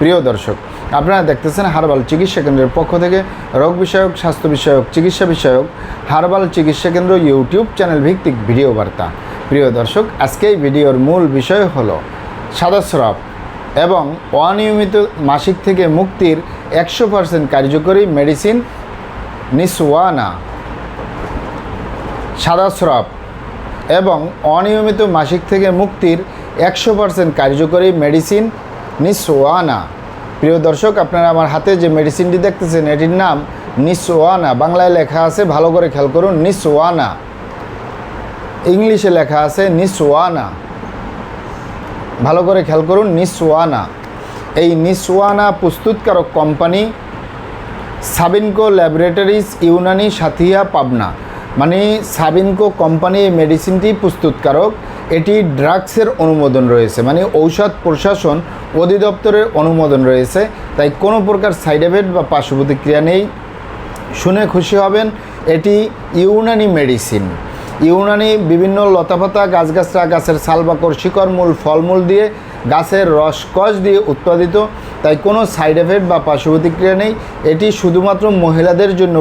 প্রিয় দর্শক, আপনারা দেখতেছেন হারবাল চিকিৎসা কেন্দ্রের পক্ষ থেকে রোগ বিষয়ক, স্বাস্থ্য বিষয়ক, চিকিৎসা বিষয়ক হারবাল চিকিৎসা কেন্দ্র ইউটিউব চ্যানেল ভিত্তিক ভিডিও বার্তা। প্রিয় দর্শক, আজকে এই ভিডিওর মূল বিষয় হলো সাদা স্রাব এবং অনিয়মিত মাসিক থেকে মুক্তির একশো পার্সেন্ট কার্যকরী মেডিসিন নিসওয়ানা। সাদা স্রাব এবং অনিয়মিত মাসিক থেকে মুক্তির একশো পার্সেন্ট কার্যকরী মেডিসিন নিসওয়ানা প্রিয় দর্শক, আপনারা আমার হাতে যে মেডিসিনটি দেখতেছেন, এটির নাম নিসওয়ানা বাংলায় লেখা আছে, ভালো করে খেয়াল করুন নিসওয়ানা ইংলিশে লেখা আছে নিসওয়ানা ভালো করে খেয়াল করুন নিসওয়ানা এই নিসওয়ানা প্রস্তুতকারক কোম্পানি সাবিনকো ল্যাবরেটরিজ ইউনানি সাথিয়া পাবনা মানে সাবিনকো কোম্পানি এই মেডিসিনটি প্রস্তুতকারক। এটি ড্রাগসের অনুমোদন রয়েছে। মানে ঔষধ প্রশাসন অধিদপ্তরের অনুমোদন রয়েছে, তাই কোনো প্রকার সাইড এফেক্ট বা পার্শ্ব প্রতিক্রিয়া নেই। শুনে খুশি হবেন, এটি ইউনানি মেডিসিন ইউনানি বিভিন্ন লতাপাতা গাছগাছরা গাছের সালবাকর শিকড় মূল ফলমূল দিয়ে গাছের রসকস দিয়ে উৎপাদিত, তাই কোনো সাইড এফেক্ট বা পার্শ্ব প্রতিক্রিয়া নেই। এটি শুধুমাত্র মহিলাদের জন্য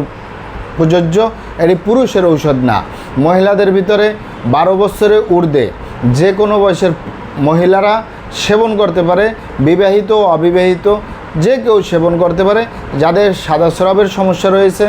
প্রযোজ্য, এটি পুরুষের ঔষধ না। মহিলাদের ভিতরে বারো বছরের ঊর্ধ্বে যে কোনো বয়সের মহিলারা সেবন করতে পারে, বিবাহিত অবিবাহিত, যে কেউ সেবন করতে পারে, যাদের সাদা স্রাবের সমস্যা রয়েছে,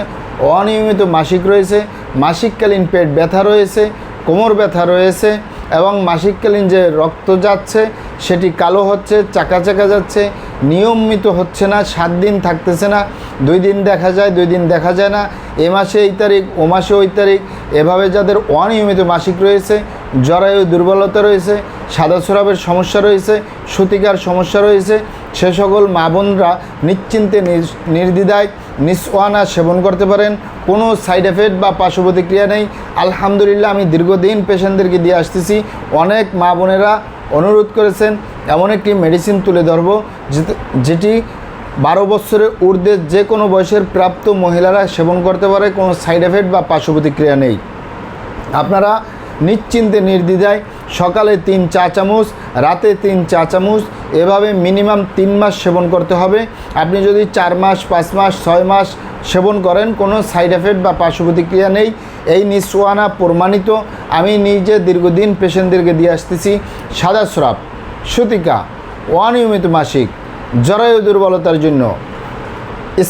অনিয়মিত মাসিক রয়েছে, মাসিককালীন পেট ব্যথা রয়েছে, কোমর ব্যথা রয়েছে এবং মাসিককালীন যে রক্ত যাচ্ছে, সেটি কালো হচ্ছে, চাকা চাকা যাচ্ছে, নিয়মিত হচ্ছে না, সাত দিন থাকতেছে না, দুই দিন দেখা যায়, দুই দিন দেখা যায় না, এ মাসে এই তারিখ, ও মাসে ওই তারিখ, এভাবে যাদের অনিয়মিত মাসিক রয়েছে জরায়ু দুর্বলতা রয়েছে, সাদা স্রাবের সমস্যা রয়েছে, সতিকার সমস্যা রয়েছে। সে সকল মা বোনরা নিশ্চিন্তে নির্দ্বিধায় নিসওয়ানা সেবন করতে পারেন। কোনো সাইড এফেক্ট বা পার্শ্ব প্রতিক্রিয়া নেই। আলহামদুলিল্লাহ, আমি দীর্ঘদিন পেশেন্টদেরকে দিয়ে আসতেছি। অনেক মা বোনেরা অনুরোধ করেছেন, এমন একটি মেডিসিন তুলে ধরব যেটি বারো বছরের ঊর্ধ্বে যে কোনো বয়সের প্রাপ্ত মহিলারা সেবন করতে পারে। কোনো সাইড এফেক্ট বা পার্শ্ব প্রতিক্রিয়া নেই। আপনারা নিশ্চিন্তে নির্দ্বিধায় সকালে তিন চা চামচ, রাতে তিন চা চামচ, এভাবে মিনিমাম তিন মাস সেবন করতে হবে। আপনি যদি চার মাস, পাঁচ মাস, ছয় মাস সেবন করেন, কোনো সাইড এফেক্ট বা পার্শ্ব প্রতিক্রিয়া নেই। এই নিঃসোয়ানা প্রমাণিত। আমি নিজে দীর্ঘদিন পেশেন্টদেরকে দিয়ে আসতেছি। সাদা স্রাব, সুতিকা, অনিয়মিত মাসিক, জরায়ু দুর্বলতার জন্য,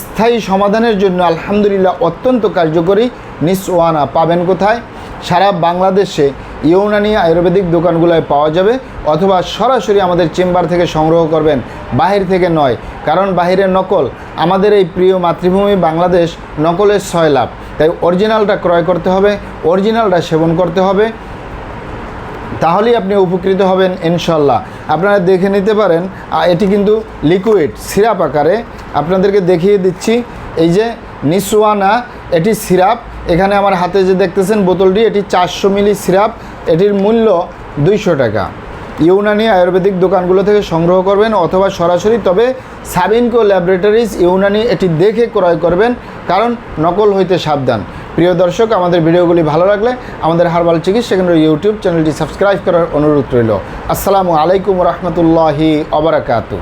স্থায়ী সমাধানের জন্য আলহামদুলিল্লাহ অত্যন্ত কার্যকরী নিঃসোয়ানা পাবেন কোথায়? সারা বাংলাদেশে ইউনানি আয়ুর্বেদিক দোকানগুলোয় পাওয়া যাবে অথবা সরাসরি আমাদের চেম্বার থেকে সংগ্রহ করবেন। বাহির থেকে নয়, কারণ বাহিরের নকল। আমাদের এই প্রিয় মাতৃভূমি বাংলাদেশ নকলের ছয় লাভ। তাই অরিজিনালটা ক্রয় করতে হবে, অরিজিনালটা সেবন করতে হবে। তাহলেই আপনি উপকৃত হবেন ইনশাল্লাহ। আপনারা দেখে নিতে পারেন এটি কিন্তু লিকুইড সিরাপ আকারে। আপনাদেরকে দেখিয়ে দিচ্ছি, এই যে নিসওয়ানা এটি সিরাপ। এখানে আমার হাতে যে দেখতেছেন বোতলটি, এটি চারশো মিলি সিরাপ। এটির মূল্য দুইশো টাকা। ইউনানি আয়ুর্বেদিক দোকানগুলো থেকে সংগ্রহ করবেন অথবা সরাসরি, তবে সাবিনকো ল্যাবরেটরিজ ইউনানি এটি দেখে ক্রয় করবেন, কারণ নকল হইতে সাবধান। প্রিয় দর্শক, আমাদের ভিডিওগুলি ভালো লাগলে আমাদের হারবাল চিকিৎসা কেন্দ্র ইউটিউব চ্যানেলটি সাবস্ক্রাইব করার অনুরোধ রইল। আসসালামু আলাইকুম রহমতুল্লাহি অবরাকাতু